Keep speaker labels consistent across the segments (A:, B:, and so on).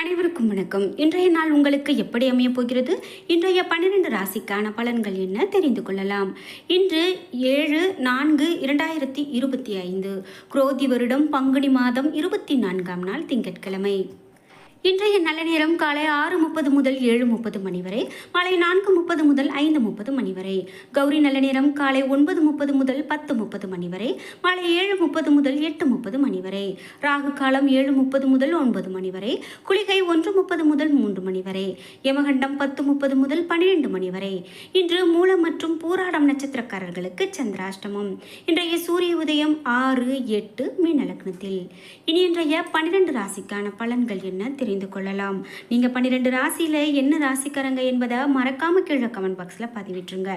A: அனைவருக்கும் வணக்கம். இன்றைய நாள் உங்களுக்கு எப்படி அமையப் போகிறது? இன்றைய பன்னிரண்டு ராசிக்கான பலன்கள் என்ன தெரிந்து கொள்ளலாம். இன்று ஏழு நான்கு இரண்டாயிரத்தி இருபத்தி ஐந்து. குரோதி வருடம் பங்குனி மாதம் இருபத்தி நான்காம் நாள் திங்கட்கிழமை. இன்றைய நல்ல நேரம் காலை ஆறு முப்பது முதல் ஏழு முப்பது மணி வரை மாலை நான்கு முப்பது முதல் ஐந்து முப்பது மணி வரை கௌரி நல்ல நேரம் காலை ஒன்பது முப்பது முதல் பத்து முப்பது மணி வரை மாலை ஏழு முப்பது முதல் எட்டு முப்பது மணி வரை ராகு காலம் ஏழு முப்பது முதல் ஒன்பது மணி வரை குளிகை ஒன்று முப்பது முதல் மூன்று மணி வரை யமகண்டம் பத்து முப்பது முதல் பன்னிரெண்டு மணி வரை. இன்று மூலம் மற்றும் பூராடம் நட்சத்திரக்காரர்களுக்கு சந்திராஷ்டமம். இன்றைய சூரிய உதயம் ஆறு எட்டு மீன லக்னத்தில் இனி இன்றைய பன்னிரண்டு ராசிக்கான பலன்கள் என்ன? தெரியும் தெரிந்து கொள்ளலாம். நீங்கள் பன்னிரெண்டு ராசியில் என்ன ராசிக்காரங்க என்பதை மறக்காமல் கீழே கமெண்ட் பாக்ஸில் பதிவிட்டுருங்க.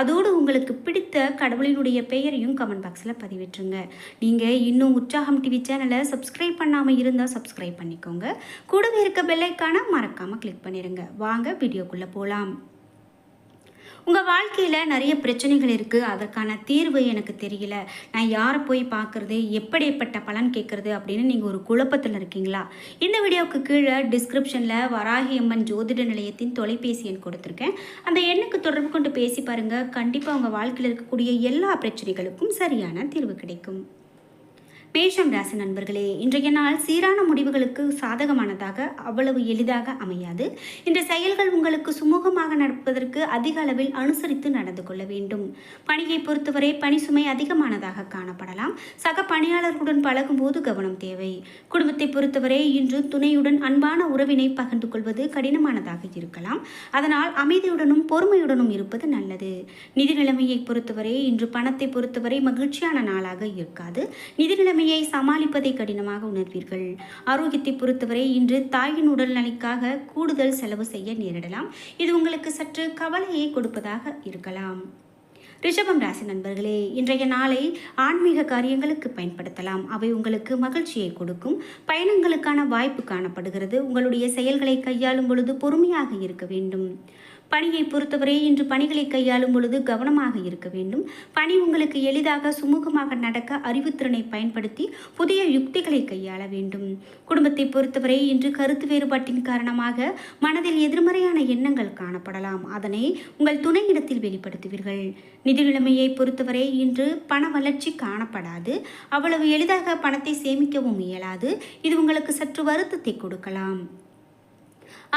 A: அதோடு உங்களுக்கு பிடித்த கடவுளினுடைய பெயரையும் கமெண்ட் பாக்ஸில் பதிவிட்டுருங்க. நீங்கள் இன்னும் உற்சாகம் டிவி சேனலை சப்ஸ்கிரைப் பண்ணாமல் இருந்தால் சப்ஸ்கிரைப் பண்ணிக்கோங்க. கூடவே இருக்க பெல்லைக்கான மறக்காமல் கிளிக் பண்ணிடுங்க வாங்க வீடியோக்குள்ளே போகலாம் உங்கள் வாழ்க்கையில் நிறைய பிரச்சனைகள் இருக்குது அதற்கான தீர்வு எனக்கு தெரியல. நான் யாரை போய் பார்க்குறது? எப்படிப்பட்ட பலன் கேட்குறது? அப்படின்னு நீங்கள் ஒரு குழப்பத்தில் இருக்கீங்களா? இந்த வீடியோவுக்கு கீழே டிஸ்கிரிப்ஷனில் வராகி அம்மன் ஜோதிட நிலையத்தின் தொலைபேசி எண் கொடுத்துருக்கேன். அந்த எண்ணுக்கு தொடர்பு கொண்டு பேசி பாருங்கள் கண்டிப்பாக உங்கள் வாழ்க்கையில் இருக்கக்கூடிய எல்லா பிரச்சனைகளுக்கும் சரியான தீர்வு கிடைக்கும். மேஷம் ராசி நண்பர்களே இன்றைய நாள் சீரான முடிவுகளுக்கு சாதகமானதாக அவ்வளவு எளிதாக அமையாது. இந்த செயல்கள் உங்களுக்கு சுமூகமாக நடப்பதற்கு அதிக அளவில் அனுசரித்து நடந்து கொள்ள வேண்டும். பணியை பொறுத்தவரை பணி சுமை அதிகமானதாக காணப்படலாம். சக பணியாளர்களுடன் பழகும்போது கவனம் தேவை. குடும்பத்தை பொறுத்தவரை இன்று துணையுடன் அன்பான உறவினை பகிர்ந்து கொள்வது கடினமானதாக இருக்கலாம். அதனால் அமைதியுடனும் பொறுமையுடனும் இருப்பது நல்லது. நிதி நிலைமையை பொறுத்தவரை இன்று பணத்தை பொறுத்தவரை மகிழ்ச்சியான நாளாக இருக்காது. நிதி நிலைமை நிலைமையை சமாளிப்பதை கடினமாக உணர்வீர்கள். ஆரோக்கியத்தை பொறுத்தவரை இன்று தாயின் உடல் நலிக்காக கூடுதல் செலவு செய்ய நேரிடலாம். இது உங்களுக்கு சற்று கவலையை கொடுப்பதாக இருக்கலாம். ரிஷபம் ராசி நண்பர்களே இன்றைய நாளை ஆன்மீக காரியங்களுக்கு பயன்படுத்தலாம். அவை உங்களுக்கு மகிழ்ச்சியை கொடுக்கும். பயணங்களுக்கான வாய்ப்பு காணப்படுகிறது. உங்களுடைய செயல்களை கையாளும் பொழுது பொறுமையாக இருக்க வேண்டும். பணியை பொறுத்தவரை இன்று பணிகளை கையாளும் பொழுது கவனமாக இருக்க வேண்டும். பணி உங்களுக்கு எளிதாக சுமூகமாக நடக்க அறிவுத்திறனை பயன்படுத்தி புதிய யுக்திகளை கையாள வேண்டும். குடும்பத்தை பொறுத்தவரை இன்று கருத்து வேறுபாட்டின் காரணமாக மனதில் எதிர்மறையான எண்ணங்கள் காணப்படலாம். அதனை உங்கள் துணையிடத்தில் வெளிப்படுத்துவீர்கள். நிதி நிலைமையை பொறுத்தவரை இன்று பண வளர்ச்சி காணப்படாது. அவ்வளவு எளிதாக பணத்தை சேமிக்கவும் இயலாது. இது உங்களுக்கு சற்று வருத்தத்தை கொடுக்கலாம்.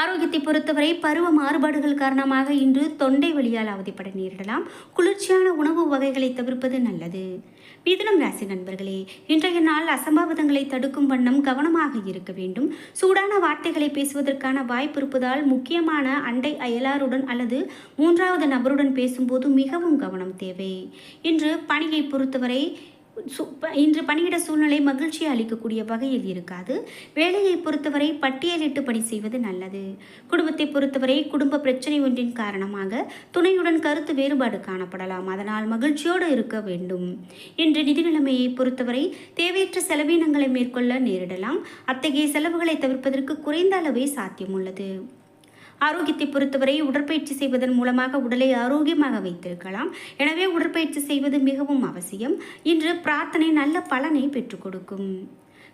A: ஆரோக்கியத்தை பொறுத்தவரை பருவ மாறுபாடுகள் காரணமாக இன்று தொண்டை வழியால் அவதிப்பட நேரிடலாம். குளிர்ச்சியான உணவு வகைகளை தவிர்ப்பது நல்லது. மிதுனம் ராசி நண்பர்களே இன்றைய நாள் அசம்பாவிதங்களை தடுக்கும் வண்ணம் கவனமாக இருக்க வேண்டும். சூடான வார்த்தைகளை பேசுவதற்கான வாய்ப்பு இருப்பதால் முக்கியமான அண்டை அயலாருடன் அல்லது மூன்றாவது நபருடன் பேசும்போது மிகவும் கவனம் தேவை. இன்று பணியை பொறுத்தவரை இன்று பணியிட சூழ்நிலை மகிழ்ச்சி அளிக்கக்கூடிய வகையில் இருக்காது. வேலையை பொறுத்தவரை பட்டியலிட்டு பணி செய்வது நல்லது. குடும்பத்தை பொறுத்தவரை குடும்ப பிரச்சனை ஒன்றின் காரணமாக துணையுடன் கருத்து வேறுபாடு காணப்படலாம். அதனால் மகிழ்ச்சியோடு இருக்க வேண்டும். இன்று நிதி நிலைமையை பொறுத்தவரை தேவையற்ற செலவினங்களை மேற்கொள்ள நேரிடலாம். அத்தகைய செலவுகளை தவிர்ப்பதற்கு குறைந்த அளவே சாத்தியமுள்ளது. ஆரோக்கியத்தை பொறுத்தவரை உடற்பயிற்சி செய்வதன் மூலமாக உடலை ஆரோக்கியமாக வைத்திருக்கலாம். எனவே உடற்பயிற்சி செய்வது மிகவும் அவசியம். இன்று பிரார்த்தனை நல்ல பலனை பெற்றுக் கொடுக்கும்.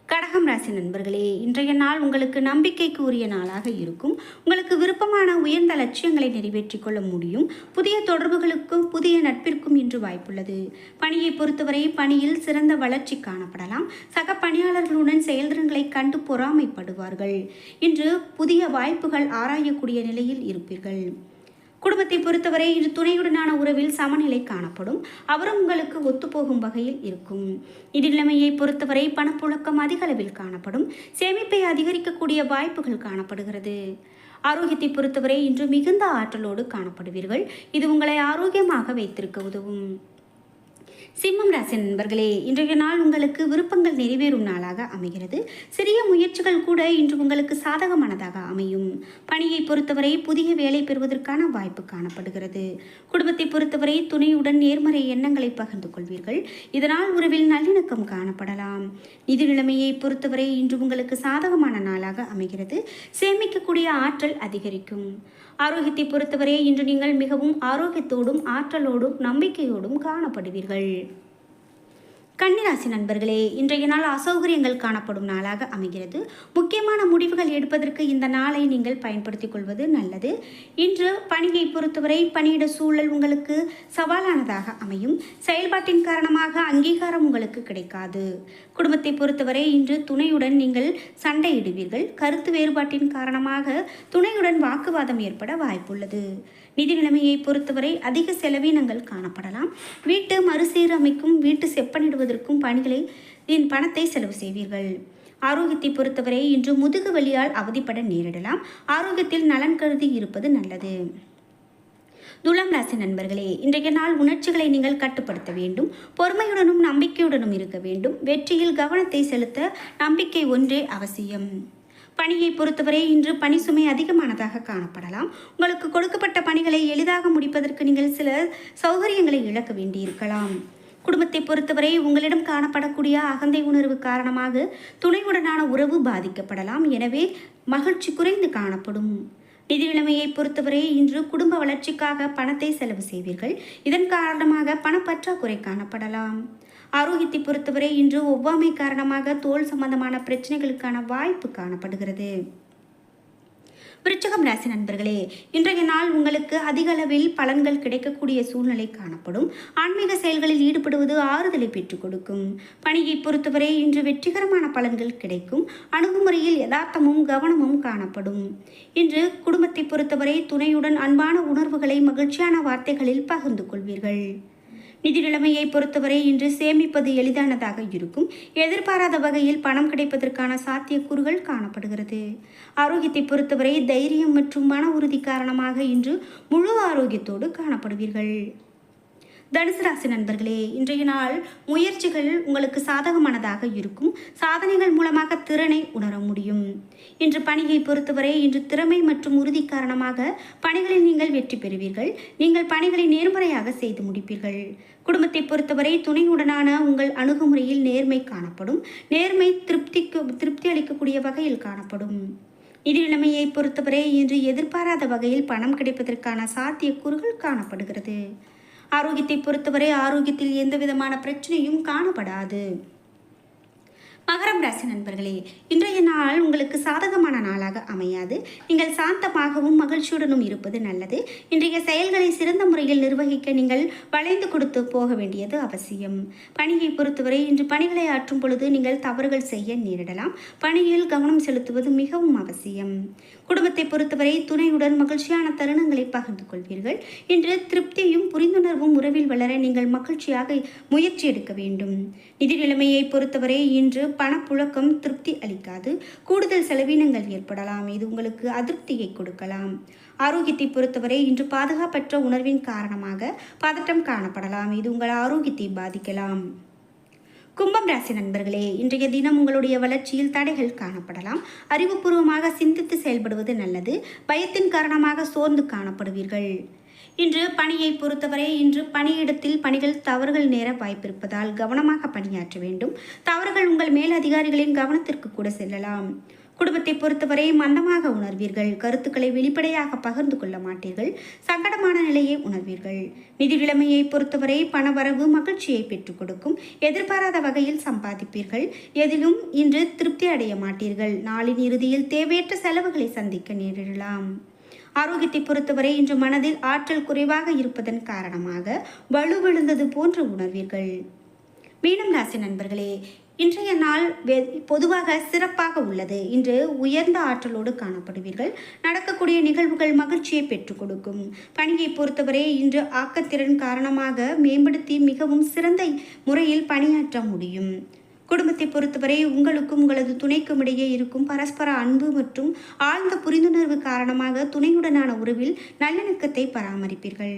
A: கடகம் ராசி நண்பர்களே இன்றைய நாள் உங்களுக்கு நம்பிக்கைக்கு உரிய நாளாக இருக்கும். உங்களுக்கு விருப்பமான உயர்ந்த லட்சியங்களை நிறைவேற்றிக் கொள்ள முடியும். புதிய தொடர்புகளுக்கும் புதிய நட்பிற்கும் இன்று வாய்ப்புள்ளது. பணியை பொறுத்தவரை பணியில் சிறந்த வளர்ச்சி காணப்படலாம். சக பணியாளர்களுடன் செயல்திறன்களை கண்டு பொறாமைப்படுவார்கள். இன்று புதிய வாய்ப்புகள் ஆராயக்கூடிய நிலையில் இருப்பீர்கள். குடும்பத்தை பொறுத்தவரை இரு துணையுடனான உறவில் சமநிலை காணப்படும். அவரும் உங்களுக்கு ஒத்துப்போகும் வகையில் இருக்கும். நிதி நிலைமையை பொறுத்தவரை பணப்புழக்கம் அதிக அளவில் காணப்படும். சேமிப்பை அதிகரிக்கக்கூடிய வாய்ப்புகள் காணப்படுகிறது. ஆரோக்கியத்தை பொறுத்தவரை இன்று மிகுந்த ஆற்றலோடு காணப்படுவீர்கள். இது உங்களை ஆரோக்கியமாக வைத்திருக்க உதவும். சிம்மம் ராசி நண்பர்களே இன்றைய நாள் உங்களுக்கு விருப்பங்கள் நிறைவேறும் நாளாக அமைகிறது. சிறிய முயற்சிகள் கூட இன்று உங்களுக்கு சாதகமானதாக அமையும். பணியை பொறுத்தவரை புதிய வேலை பெறுவதற்கான வாய்ப்பு காணப்படுகிறது. குடும்பத்தை பொறுத்தவரை துணையுடன் நேர்மறை எண்ணங்களை பகிர்ந்து கொள்வீர்கள். இதனால் உறவில் நல்லிணக்கம் காணப்படலாம். நிதி நிலைமையை பொறுத்தவரை இன்று உங்களுக்கு சாதகமான நாளாக அமைகிறது. சேமிக்கக்கூடிய ஆற்றல் அதிகரிக்கும். ஆரோக்கியத்தை பொறுத்தவரை இன்று நீங்கள் மிகவும் ஆரோக்கியத்தோடும் ஆற்றலோடும் நம்பிக்கையோடும் காணப்படுவீர்கள். கன்னிராசி நண்பர்களே இன்றைய நாள் அசௌகரியங்கள் காணப்படும் நாளாக அமைகிறது. முக்கியமான முடிவுகள் எடுப்பதற்கு இந்த நாளை நீங்கள் பயன்படுத்திக் கொள்வது நல்லது. இன்று பணியை பொறுத்தவரை பணியிட சூழல் உங்களுக்கு சவாலானதாக அமையும். செயல்பாட்டின் காரணமாக அங்கீகாரம் உங்களுக்கு கிடைக்காது. குடும்பத்தை பொறுத்தவரை இன்று துணையுடன் நீங்கள் சண்டையிடுவீர்கள். கருத்து வேறுபாட்டின் காரணமாக துணையுடன் வாக்குவாதம் ஏற்பட வாய்ப்புள்ளது. நிதி நிலைமையை பொறுத்தவரை அதிக செலவினங்கள் காணப்படலாம். வீட்டு மறுசீரமைக்கும் வீட்டு செப்பனிடுவதற்கும் பணிகளை என் பணத்தை செலவு செய்வீர்கள். ஆரோக்கியத்தை பொறுத்தவரை இன்று முதுகு வலியால் அவதிப்பட நேரிடலாம். ஆரோக்கியத்தில் நலன் கருதி இருப்பது நல்லது. துலாம் ராசி நண்பர்களே இன்றைய நாள் உணர்ச்சிகளை நீங்கள் கட்டுப்படுத்த வேண்டும். பொறுமையுடனும் நம்பிக்கையுடனும் இருக்க வேண்டும். வெற்றியில் கவனத்தை செலுத்த நம்பிக்கை ஒன்றே அவசியம். பணியை பொறுத்தவரை இன்று பணி சுமை அதிகமானதாக காணப்படலாம். உங்களுக்கு கொடுக்கப்பட்ட பணிகளை எளிதாக முடிப்பதற்கு நீங்கள் சில சௌகரியங்களை இழக்க வேண்டியிருக்கலாம். குடும்பத்தை பொறுத்தவரை உங்களிடம் காணப்படக்கூடிய அகந்தை உணர்வு காரணமாக துணையுடனான உறவு பாதிக்கப்படலாம். எனவே மகிழ்ச்சி குறைந்து காணப்படும். நிதி நிலைமையை பொறுத்தவரை இன்று குடும்ப வளர்ச்சிக்காக பணத்தை செலவு செய்வீர்கள். இதன் காரணமாக பணப்பற்றாக்குறை காணப்படலாம். ஆரோக்கியத்தை பொறுத்தவரை இன்று ஒவ்வாமை காரணமாக தோல் சம்பந்தமான பிரச்சனைகளுக்கான வாய்ப்பு காணப்படுகிறது. விருச்சகம் ராசி நண்பர்களே இன்றைய நாள் உங்களுக்கு அதிக அளவில் பலன்கள் கிடைக்கக்கூடிய சூழ்நிலை காணப்படும். ஆன்மீக செயல்களில் ஈடுபடுவது ஆறுதலை பெற்றுக் கொடுக்கும். பணியை பொறுத்தவரை இன்று வெற்றிகரமான பலன்கள் கிடைக்கும். அணுகுமுறையில் யதார்த்தமும் கவனமும் காணப்படும். இன்று குடும்பத்தை பொறுத்தவரை துணையுடன் அன்பான உணர்வுகளை மகிழ்ச்சியான வார்த்தைகளில் பகிர்ந்து கொள்வீர்கள். நிதி நிலைமையை பொறுத்தவரை இன்று சேமிப்பது எளிதானதாக இருக்கும். எதிர்பாராத வகையில் பணம் கிடைப்பதற்கான சாத்தியக்கூறுகள் காணப்படுகிறது. ஆரோக்கியத்தை பொறுத்தவரை தைரியம் மற்றும் மன உறுதி காரணமாக இன்று முழு ஆரோக்கியத்தோடு காணப்படுவீர்கள். தனுசு ராசி நண்பர்களே இன்றைய நாள் முயற்சிகள் உங்களுக்கு சாதகமானதாக இருக்கும். சாதனைகள் மூலமாக திறனை உணர முடியும். இன்று பணியை பொறுத்தவரை இன்று திறமை மற்றும் உறுதி காரணமாக பணிகளில் நீங்கள் வெற்றி பெறுவீர்கள். நீங்கள் பணிகளை நேர்முறையாக செய்து முடிப்பீர்கள். குடும்பத்தை பொறுத்தவரை துணையுடனான உங்கள் அணுகுமுறையில் நேர்மை காணப்படும். நேர்மை திருப்திக்கு திருப்தி அளிக்கக்கூடிய வகையில் காணப்படும். நிதி நிலைமையை பொறுத்தவரை இன்று எதிர்பாராத வகையில் பணம் கிடைப்பதற்கான சாத்தியக்கூறுகள் காணப்படுகிறது. ஆரோக்கியத்தை பொறுத்தவரை ஆரோக்கியத்தில் எந்த விதமான பிரச்சனையும் காணப்படாது. மகரம் ராசி நண்பர்களே இன்றைய நாள் உங்களுக்கு சாதகமான நாளாக அமையாது. நீங்கள் சாந்தமாகவும் மகிழ்ச்சியுடனும் இருப்பது நல்லது. இன்றைய செயல்களை சிறந்த முறையில் நிர்வகிக்க நீங்கள் வளைந்து கொடுத்து போக வேண்டியது அவசியம். பணியை பொறுத்தவரை இன்று பணிகளை ஆற்றும் பொழுது நீங்கள் தவறுகள் செய்ய நேரிடலாம். பணியில் கவனம் செலுத்துவது மிகவும் அவசியம். குடும்பத்தை பொறுத்தவரை துணையுடன் மகிழ்ச்சியான தருணங்களை பகிர்ந்து கொள்வீர்கள். இன்று திருப்தியும் புரிந்துணர்வும் உறவில் வளர நீங்கள் மகிழ்ச்சியாக முயற்சி எடுக்க வேண்டும். நிதி நிலைமையை பொறுத்தவரை இன்று பணப்புழக்கம் திருப்தி அளிக்காது. கூடுதல் செலவினங்கள் ஏற்படலாம். இது உங்களுக்கு அதிருப்தியை கொடுக்கலாம். ஆரோக்கியத்தை பொறுத்தவரை இன்று பாதுகாப்பற்ற உணர்வின் காரணமாக பதட்டம் காணப்படலாம். இது உங்கள் ஆரோக்கியத்தை பாதிக்கலாம். கும்பம் ராசி நண்பர்களே இன்றைய தினம் உங்களுடைய வளர்ச்சியில் தடைகள் காணப்படலாம். அறிவுபூர்வமாக சிந்தித்து செயல்படுவது நல்லது. பயத்தின் காரணமாக சோர்ந்து காணப்படுவீர்கள். இன்று பணியை பொறுத்தவரை இன்று பணியிடத்தில் பணிகள் தவறுகள் நேர வாய்ப்பிருப்பதால் கவனமாக பணியாற்ற வேண்டும். தவறுகள் உங்கள் மேல் அதிகாரிகளின் கவனத்திற்கு கூட செல்லலாம். குடும்பத்தை பொறுத்தவரை மந்தமாக உணர்வீர்கள். கருத்துக்களை வெளிப்படையாக பகிர்ந்து கொள்ள மாட்டீர்கள். சங்கடமான நிலையை உணர்வீர்கள். நிதி நிலைமையை பொறுத்தவரை பணவரவு மகிழ்ச்சியை பெற்றுக் கொடுக்கும். எதிர்பாராத வகையில் சம்பாதிப்பீர்கள். எதிலும் இன்று திருப்தி அடைய மாட்டீர்கள். நாளின் இறுதியில் தேவையற்ற செலவுகளை சந்திக்க நேரிடலாம். ஆரோக்கியத்தை பொறுத்தவரை இன்று மனதில் ஆற்றல் குறைவாக இருப்பதன் காரணமாக வலுவிழுந்தது போன்று உணர்வீர்கள். மீனம் ராசி நண்பர்களே இன்றைய நாள் பொதுவாக சிறப்பாக உள்ளது. இன்று உயர்ந்த ஆற்றலோடு காணப்படுவீர்கள். நடக்கக்கூடிய நிகழ்வுகள் மகிழ்ச்சியை பெற்றுக் கொடுக்கும். பணியை பொறுத்தவரை இன்று ஆக்கத்திறன் காரணமாக மேம்படுத்தி மிகவும் சிறந்த முறையில் பணியாற்ற முடியும். குடும்பத்தை பொறுத்தவரை உங்களுக்கும் உங்களது துணைக்கும் இடையே இருக்கும் பரஸ்பர அன்பு மற்றும் ஆழ்ந்த புரிந்துணர்வு காரணமாக துணையுடனான உறவில் நல்லிணக்கத்தை பராமரிப்பீர்கள்.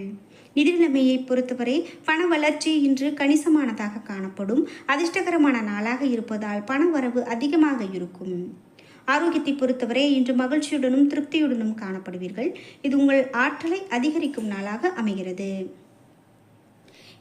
A: நிதி நிலைமையை பொறுத்தவரை பண வளர்ச்சி இன்று கணிசமானதாக காணப்படும். அதிர்ஷ்டகரமான நாளாக இருப்பதால் பண வரவு அதிகமாக இருக்கும். ஆரோக்கியத்தை பொறுத்தவரை இன்று மகிழ்ச்சியுடனும் திருப்தியுடனும் காணப்படுவீர்கள். இது உங்கள் ஆற்றலை அதிகரிக்கும் நாளாக அமைகிறது.